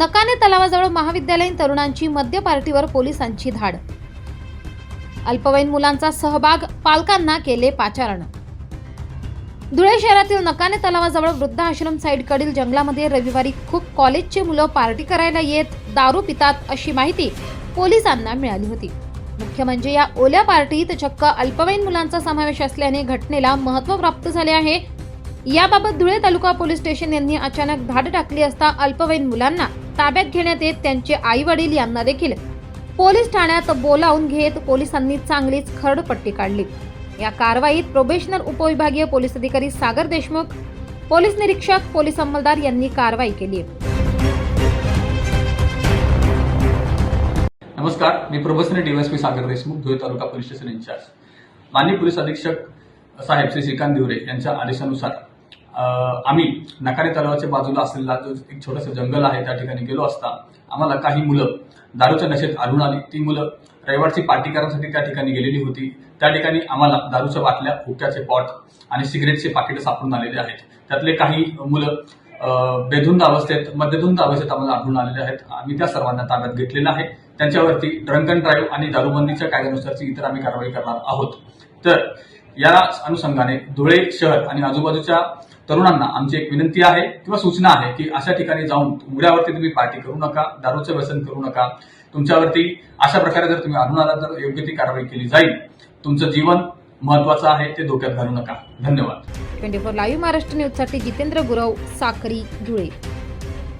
नकाने तलावाजवळ महाविद्यालयीन तरुणांची मद्य पार्टीवर पोलिसांची धाड. अल्पवयीन मुलांचा सहभाग पालकांना केले पाचारण. धुळे शहरातील नकाने तलावाजवळ वृद्धाश्रम साईडकडील जंगलामध्ये रविवारी खूप कॉलेजचे मुलं पार्टी करायला येत दारू पितात अशी माहिती पोलिसांना मिळाली होती. मुख्य म्हणजे या ओल्या पार्टीत चक्क अल्पवयीन मुलांचा समावेश असल्याने घटनेला महत्त्व प्राप्त झाले आहे. याबाबत धुळे तालुका पोलीस स्टेशन यांनी अचानक धाड टाकली असता अल्पवयीन मुलांना ताब्यात घेण्यात येत त्यांचे आई वडील यांना देखील. पोलीस ठाण्यात बोलावून घेत पोलिसांनी चांगलीच खरडपट्टी काढली. या कारवाईत प्रोबेशनर उपविभागीय पोलीस अधिकारी सागर देशमुख पोलीस निरीक्षक पोलीस अंमलदार यांनी कारवाई केली. नमस्कार मी probationer DYSP Sagar Deshmukh Dhule taluka police station incharge. माननीय पोलीस अधीक्षक साहेब श्री श्रीकांत दिवरे यांच्या आदेशानुसार आम्ही नकारे तलावाच्या बाजूला असलेला जो एक छोटंसं जंगल आहे त्या ठिकाणी गेलो असता आम्हाला काही मुलं दारूच्या नशेत आढळून आली. ती मुलं रविवारची पार्टी करण्यासाठी त्या ठिकाणी गेलेली होती. त्या ठिकाणी आम्हाला दारूच्या बाटल्या हुक्क्याचे पॉट आणि सिगरेटचे पाकिटं सापडून आलेले आहेत. त्यातले काही मुलं बेधुंद अवस्थेत मध्यधुंद अवस्थेत आम्हाला आढळून आलेले आहेत. आम्ही त्या सर्वांना ताब्यात घेतलेलं आहे. त्यांच्यावरती ड्रंक अँड ड्राईव्ह आणि दारूबंदीच्या कायद्यानुसारची इतर आम्ही कारवाई करणार आहोत. तर या अनुषंगाने धुळे शहर आणि आजूबाजूच्या तरुणांना आमची एक विनंती आहे किंवा सूचना आहे की अशा ठिकाणी जाऊन उघड्यावरती तुम्ही पार्टी करू नका दारूचं व्यसन करू नका. तुमच्यावरती अशा प्रकारे जर तुम्ही आढळून आला तर योग्य ती कारवाई केली जाईल. तुमचं जीवन महत्वाचं आहे ते धोक्यात घालू नका. धन्यवाद. ट्वेंटी फोर लाईव्ह महाराष्ट्र न्यूजसाठी जितेंद्र गुरव साखरी धुळे.